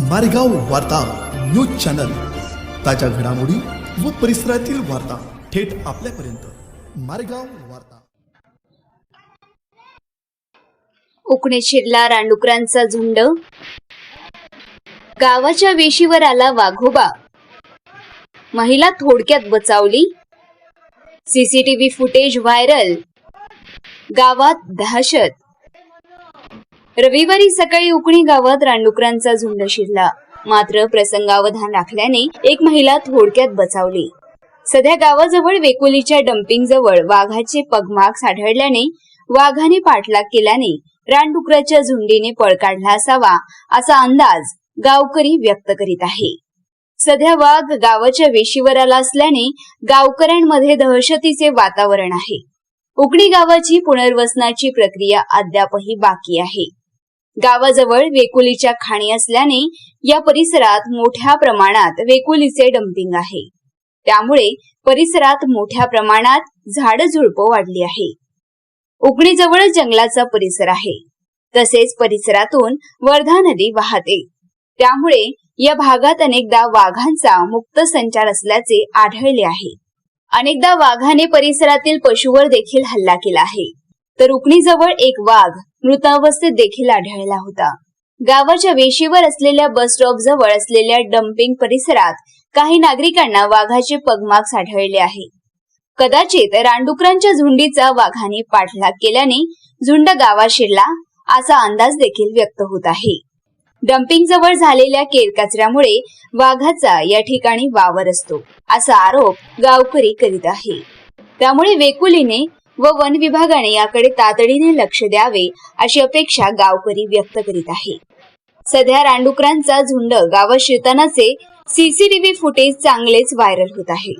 मारेगाव वार्ता news channel. ताज्या घडामोडी व परिसरातील वार्ता थेट आपल्यापर्यंत. मारेगाव वार्ता. उकणे शिरला रानडुकरांचा झुंड. गावाच्या वेशीवर आला वाघोबा. महिला थोडक्यात बचावली. CCTV footage viral. गावात दहशत. रविवारी सकाळी उकणी गावात रानडुकरांचा झुंड शिरला. मात्र प्रसंगावधान राखल्याने एक महिला थोडक्यात बचावली. सध्या गावाजवळ वेकोलीच्या डम्पिंग जवळ वाघाचे पगमाग साढळल्याने वाघाने पाठलाग केल्याने रानडुकराच्या झुंडीने पळ काढला असावा असा अंदाज गावकरी व्यक्त करीत आहे. सध्या वाघ गावाच्या वेशीवर आला असल्याने गावकऱ्यांमध्ये दहशतीचे वातावरण आहे. उकडी गावाची पुनर्वसनाची प्रक्रिया अद्यापही बाकी आहे. गावाजवळ वेकुलीच्या खाणी असल्याने या परिसरात मोठ्या प्रमाणात वेकुलीचे डम्पिंग आहे. त्यामुळे परिसरात मोठ्या प्रमाणात झाड झुडपं वाढली आहे. उकणीजवळ जंगलाचा परिसर आहे. तसेच परिसरातून वर्धा नदी वाहते. त्यामुळे या भागात अनेकदा वाघांचा मुक्त संचार असल्याचे आढळले आहे. अनेकदा वाघाने परिसरातील पशुवर देखील हल्ला केला आहे. तर उकणीजवळ एक वाघ मृतावस्थेत देखील आढळला होता. गावाच्या वेशीवर असलेल्या बस स्टॉप जवळ असलेल्या डम्पिंग परिसरात काही नागरिकांना वाघाचे पगमार्क्स आढळले आहे. कदाचित रानडुकरांच्या झुंडीचा वाघाने पाठलाग केल्याने झुंड गावात शिरला असा अंदाज देखील व्यक्त होत आहे. डम्पिंग जवळ झालेल्या केरकचऱ्यामुळे वाघाचा या ठिकाणी वावर असतो असा आरोप गावकरी करीत आहे. त्यामुळे वेकुलीने व वन विभागाने याकडे तातडीने लक्ष द्यावे अशी अपेक्षा गावकरी व्यक्त करीत आहे. सध्या रानडुकरांचा झुंड गावात शिरतानाचे सीसीटीव्ही फुटेज चांगलेच व्हायरल होत आहे.